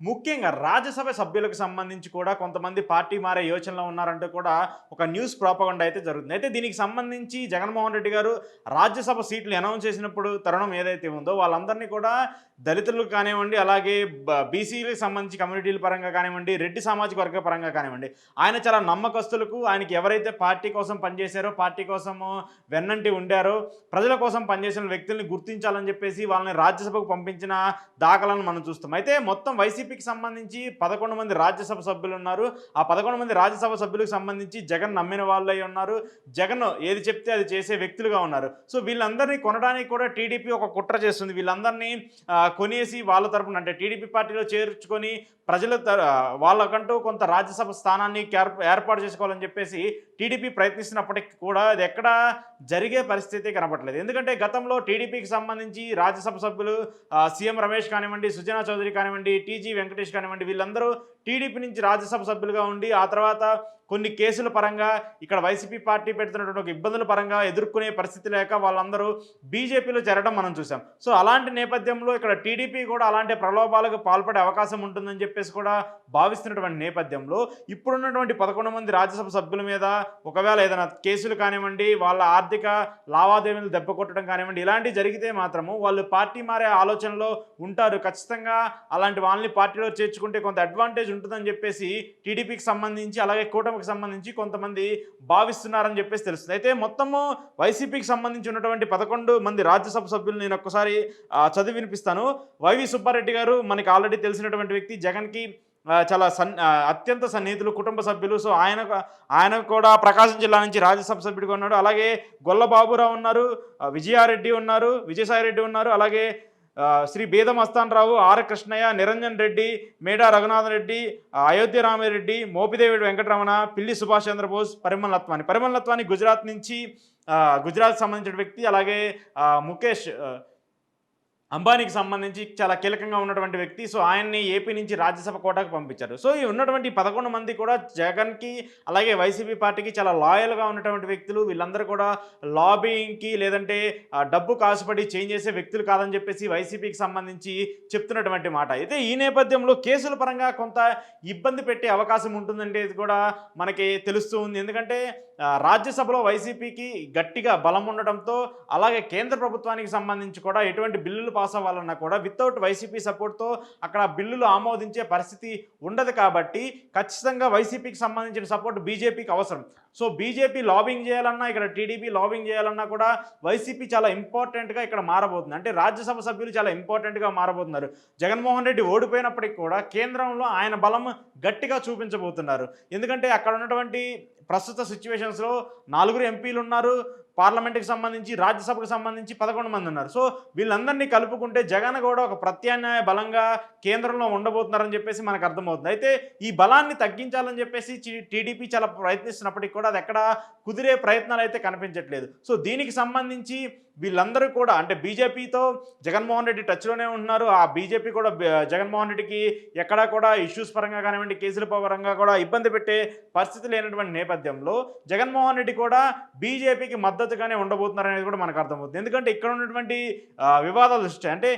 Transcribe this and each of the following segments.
ముఖ్యంగా రాజ్యసభ సభ్యులకు సంబంధించి కూడా కొంతమంది పార్టీ మారే యోచనలో ఉన్నారంటూ కూడా ఒక న్యూస్ ప్రాపగండ అయితే జరుగుతుంది. అయితే దీనికి సంబంధించి జగన్మోహన్ రెడ్డి గారు రాజ్యసభ సీట్లు అనౌన్స్ చేసినప్పుడు తరుణం ఏదైతే ఉందో వాళ్ళందరినీ కూడా దళితులకు కానివ్వండి అలాగే బీసీలకు సంబంధించి కమ్యూనిటీల పరంగా కానివ్వండి రెడ్డి సామాజిక వర్గ పరంగా కానివ్వండి ఆయన చాలా నమ్మకస్తులకు ఆయనకి ఎవరైతే పార్టీ కోసం పనిచేశారో పార్టీ కోసము వెన్నంటి ఉండారో ప్రజల కోసం పనిచేసిన వ్యక్తుల్ని గుర్తించాలని చెప్పేసి వాళ్ళని రాజ్యసభకు పంపించిన దాఖలను మనం చూస్తాం. అయితే మొత్తం వైసీపీ వైసీపీకి సంబంధించి పదకొండు మంది రాజ్యసభ సభ్యులు ఉన్నారు. ఆ పదకొండు మంది రాజ్యసభ సభ్యులకు సంబంధించి జగన్ నమ్మిన వాళ్ళు ఉన్నారు. జగన్ ఏది చెప్తే అది చేసే వ్యక్తులుగా ఉన్నారు. సో వీళ్ళందరినీ కొనడానికి కూడా టీడీపీ ఒక కుట్ర చేస్తుంది. వీళ్ళందరినీ కొనేసి వాళ్ళ తరపున అంటే టీడీపీ పార్టీలో చేర్చుకొని ప్రజల వాళ్ళకంటూ కొంత రాజ్యసభ స్థానాన్ని ఏర్పాటు చేసుకోవాలని చెప్పేసి టీడీపీ ప్రయత్నిస్తున్నప్పటికీ కూడా అది ఎక్కడా జరిగే పరిస్థితి కనపట్లేదు ఎందుకంటే గతంలో టీడీపీకి సంబంధించి రాజ్యసభ సభ్యులు సీఎం రమేష్ కానివ్వండి సుజనా చౌదరి కానివ్వండి టీజీ వెంకటేష్ కానివ్వండి వీళ్ళందరూ టీడీపీ నుంచి రాజ్యసభ సభ్యులుగా ఉండి ఆ తర్వాత కొన్ని కేసుల పరంగా ఇక్కడ వైసీపీ పార్టీ పెడుతున్నటువంటి ఒక ఇబ్బందుల పరంగా ఎదుర్కొనే పరిస్థితి లేక వాళ్ళందరూ బీజేపీలో చేరడం మనం చూసాం సో అలాంటి నేపథ్యంలో ఇక్కడ టీడీపీ కూడా అలాంటి ప్రలోభాలకు పాల్పడే అవకాశం ఉంటుందని చెప్పేసి కూడా భావిస్తున్నటువంటి నేపథ్యంలో ఇప్పుడున్నటువంటి పదకొండు మంది రాజ్యసభ సభ్యుల మీద ఒకవేళ ఏదైనా కేసులు కానివ్వండి వాళ్ళ ఆర్థిక లావాదేవీలు దెబ్బ కొట్టడం కానివ్వండి ఇలాంటివి జరిగితే మాత్రము వాళ్ళు పార్టీ మారే ఆలోచనలో ఉంటారు. ఖచ్చితంగా అలాంటి వాళ్ళని పార్టీలో చేర్చుకుంటే కొంత అడ్వాంటేజ్ ఉంటుందని చెప్పేసి టీడీపీకి సంబంధించి అలాగే కూటమికి సంబంధించి కొంతమంది భావిస్తున్నారని చెప్పేసి తెలుస్తుంది. అయితే మొత్తము వైసీపీకి సంబంధించి ఉన్నటువంటి పదకొండు మంది రాజ్యసభ సభ్యులు నేను ఒక్కసారి చదివి వినిపిస్తాను. వైవి సుబ్బారెడ్డి గారు మనకి ఆల్రెడీ తెలిసినటువంటి వ్యక్తి. జగన్కి చాలా సన్ అత్యంత సన్నిహితులు కుటుంబ సభ్యులు. సో ఆయన ఆయన కూడా ప్రకాశం జిల్లా నుంచి రాజ్యసభ సభ్యుడిగా ఉన్నాడు. అలాగే గొల్ల బాబురావు ఉన్నారు విజయారెడ్డి ఉన్నారు విజయసాయిరెడ్డి ఉన్నారు. అలాగే శ్రీ బేదం అస్తాన్ రావు ఆర్ కృష్ణయ్య నిరంజన్ రెడ్డి మేడా రఘునాథన్ రెడ్డి అయోధ్య రామిరెడ్డి మోపిదేవి వెంకటరమణ పిల్లి సుభాష్ చంద్రబోస్ పరిమల్ నత్వాని పరిమల్ నత్వాని గుజరాత్ నుంచి గుజరాత్ సంబంధించిన వ్యక్తి అలాగే ముఖేష్ అంబానీకి సంబంధించి చాలా కీలకంగా ఉన్నటువంటి వ్యక్తి. సో ఆయన్ని ఏపీ నుంచి రాజ్యసభ కోటాకు పంపించారు. సో ఈ ఉన్నటువంటి పదకొండు మంది కూడా జగన్కి అలాగే వైసీపీ పార్టీకి చాలా లాయల్గా ఉన్నటువంటి వ్యక్తులు. వీళ్ళందరూ కూడా లాబింగ్కి లేదంటే డబ్బు కాసుపడి చేంజ్ చేసే వ్యక్తులు కాదని చెప్పేసి వైసీపీకి సంబంధించి చెప్తున్నటువంటి మాట. అయితే ఈ నేపథ్యంలో కేసుల పరంగా కొంత ఇబ్బంది పెట్టే అవకాశం ఉంటుందంటే ఇది కూడా మనకి తెలుస్తూ ఉంది. ఎందుకంటే రాజ్యసభలో వైసీపీకి గట్టిగా బలం ఉండటంతో అలాగే కేంద్ర ప్రభుత్వానికి సంబంధించి కూడా ఎటువంటి బిల్లులు పాస్ అవ్వాలన్నా కూడా వితౌట్ వైసీపీ సపోర్ట్తో అక్కడ బిల్లులు ఆమోదించే పరిస్థితి ఉండదు కాబట్టి ఖచ్చితంగా వైసీపీకి సంబంధించిన సపోర్ట్ బీజేపీకి అవసరం. సో బీజేపీ లాబింగ్ చేయాలన్నా ఇక్కడ టీడీపీ లాబింగ్ చేయాలన్నా కూడా వైసీపీ చాలా ఇంపార్టెంట్గా ఇక్కడ మారబోతుంది. అంటే రాజ్యసభ సభ్యులు చాలా ఇంపార్టెంట్గా మారబోతున్నారు. జగన్మోహన్ రెడ్డి ఓడిపోయినప్పటికీ కూడా కేంద్రంలో ఆయన బలం గట్టిగా చూపించబోతున్నారు. ఎందుకంటే అక్కడ ఉన్నటువంటి ప్రస్తుత సిచ్యువేషన్స్లో నలుగురు ఎంపీలు ఉన్నారు పార్లమెంట్కి సంబంధించి రాజ్యసభకు సంబంధించి పదకొండు మంది ఉన్నారు. సో వీళ్ళందరినీ కలుపుకుంటే జగన్ కూడా ఒక ప్రత్యామ్నాయ బలంగా కేంద్రంలో ఉండబోతున్నారని చెప్పేసి మనకు అర్థమవుతుంది. అయితే ఈ బలాన్ని తగ్గించాలని చెప్పేసి టీడీపీ చాలా ప్రయత్నిస్తున్నప్పటికీ కూడా అది ఎక్కడ కుదిరే ప్రయత్నాలు అయితే కనిపించట్లేదు. సో దీనికి సంబంధించి వీళ్ళందరూ కూడా అంటే బీజేపీతో జగన్మోహన్ రెడ్డి టచ్లోనే ఉంటున్నారు. ఆ బీజేపీ కూడా జగన్మోహన్ రెడ్డికి ఎక్కడా కూడా ఇష్యూస్ పరంగా కానివ్వండి కేసుల పరంగా కూడా ఇబ్బంది పెట్టే పరిస్థితి లేనటువంటి నేపథ్యంలో జగన్మోహన్ రెడ్డి కూడా బీజేపీకి మద్దతు మద్దతుగానే ఉండబోతున్నారు అనేది కూడా మనకు అర్థమవుతుంది. ఎందుకంటే ఇక్కడ ఉన్నటువంటి వివాదాలు వివాదాల దృష్టి అంటే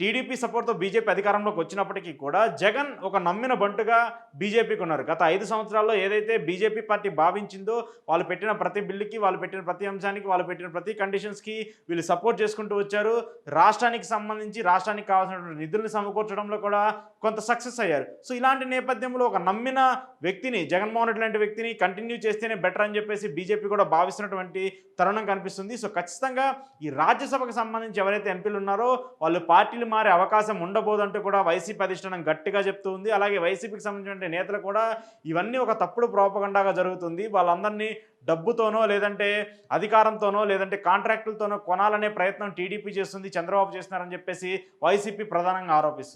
టీడీపీ సపోర్ట్తో బీజేపీ అధికారంలోకి వచ్చినప్పటికీ కూడా జగన్ ఒక నమ్మిన బంటుగా బీజేపీకి ఉన్నారు. గత ఐదు సంవత్సరాల్లో ఏదైతే బీజేపీ పార్టీ భావించిందో వాళ్ళు పెట్టిన ప్రతి బిల్లుకి వాళ్ళు పెట్టిన ప్రతి అంశానికి వాళ్ళు పెట్టిన ప్రతి కండిషన్స్కి వీళ్ళు సపోర్ట్ చేసుకుంటూ వచ్చారు. రాష్ట్రానికి సంబంధించి రాష్ట్రానికి కావాల్సినటువంటి నిధులను సమకూర్చడంలో కూడా కొంత సక్సెస్ అయ్యారు. సో ఇలాంటి నేపథ్యంలో ఒక నమ్మిన వ్యక్తిని జగన్మోహన్ రెడ్డి లాంటి వ్యక్తిని కంటిన్యూ చేస్తేనే బెటర్ అని చెప్పేసి బీజేపీ కూడా భావిస్తున్నటువంటి తరుణం కనిపిస్తుంది. సో ఖచ్చితంగా ఈ రాజ్యసభకు సంబంధించి ఎవరైతే ఎంపీలు ఉన్నారో వాళ్ళు పార్టీలు మారే అవకాశం ఉండబోదంటూ కూడా వైసీపీ అధిష్టానం గట్టిగా చెప్తూ ఉంది అలాగే వైసీపీకి సంబంధించిన నేతలు కూడా ఇవన్నీ ఒక తప్పుడు ప్రోపగండాగా జరుగుతుంది. వాళ్ళందరినీ డబ్బుతోనో లేదంటే అధికారంతోనో లేదంటే కాంట్రాక్టులతోనో కొనాలనే ప్రయత్నం టీడీపీ చేస్తుంది చంద్రబాబు చేస్తున్నారని చెప్పేసి వైసీపీ ప్రధానంగా ఆరోపిస్తుంది.